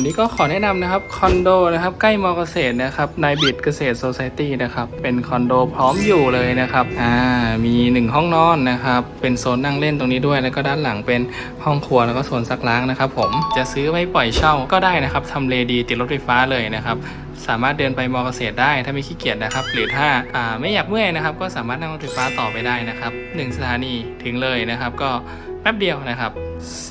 วันนี้ก็ขอแนะนำนะครับคอนโดนะครับใกล้มอเกษตรนะครับนายบิดเกษตรโซซตี้นะครับเป็นคอนโดพร้อมอยู่เลยนะครับอ่ามีหนึ่งห้องนอนนะครับเป็นโซนนั่งเล่นตรงนี้ด้วยแล้วก็ด้านหลังเป็นห้องครัวแล้วก็โซนซักล้างนะครับผมจะซื้อไว้ปล่อยเช่าก็ได้นะครับทำเลดีติดรถไฟฟ้าเลยนะครับสามารถเดินไปมอเกษตรได้ถ้าไม่ขี้เกียจนะครับ หรือถ้าอ่าไม่อยากเมื่อยนะครับ ก็สามารถนั่งรถไฟฟ้าต่อไปได้นะครับหนึ่งสถานีถึงเลยนะครับ ก็แป๊บเดียวนะครับ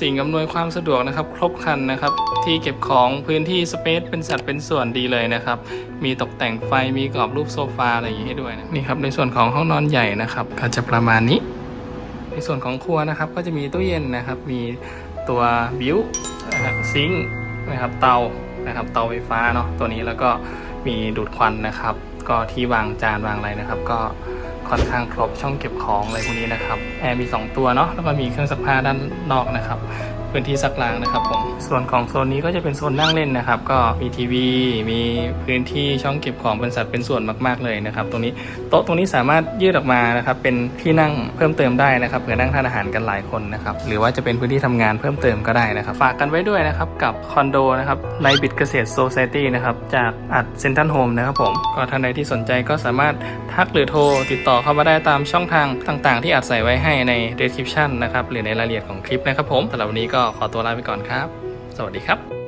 สิ่งอำนวยความสะดวกนะครับ ครบครันนะครับ ที่เก็บของพื้นที่สเปซเป็นสัดเป็นส่วนดีเลยนะครับ มีตกแต่งไฟมีกรอบรูปโซฟาอะไรอย่างนี้ให้ด้วยนะนี่ครับในส่วนของห้องนอนใหญ่นะครับ ก็จะประมาณนี้ ในส่วนของครัวนะครับ ก็จะมีตู้เย็นนะครับ มีตัวบิวซิงค์นะครับเตานะครับเตาไฟฟ้าเนาะตัวนี้แล้วก็มีดูดควันนะครับ ก็ที่วางจานวางอะไรนะครับ ก็ ค่อนข้างครบช่องเก็บของอะไรพวกนี้นะครับแอร์มี 2 ตัวเนาะแล้วก็มีเครื่องซักผ้าด้านนอกนะครับพื้นที่ซักล้างนะครับผมส่วนของโซนนี้ก็จะเป็นโซนนั่งเล่นนะครับ ก็มีทีวี มีพื้นที่ช่องเก็บของเป็นสัดเป็นส่วนมาก ๆเลยนะครับ ตรงนี้โต๊ะตรงนี้สามารถยืดออกมานะครับเป็นที่นั่งเพิ่มเติมได้นะครับเผื่อนั่งทานอาหารกันหลายคนนะครับหรือว่าจะเป็นพื้นที่ทำงานเพิ่มเติมก็ได้นะครับ ฝากกันไว้ด้วยนะครับกับคอนโดนะครับในบิดเกษตรโซซตี้นะครับจากอัดเซนทันโฮมนะครับผมก็ท่านใดที่สนใจก็สามารถ ทักหรือโทร ติดต่อเข้ามาได้ตามช่องทางต่างๆ ที่อัดใส่ไว้ให้ใน description นะครับหรือในรายละเอียดของคลิปนะครับผมสำหรับวันนี้ก็ขอตัวลาไปก่อนครับ สวัสดีครับ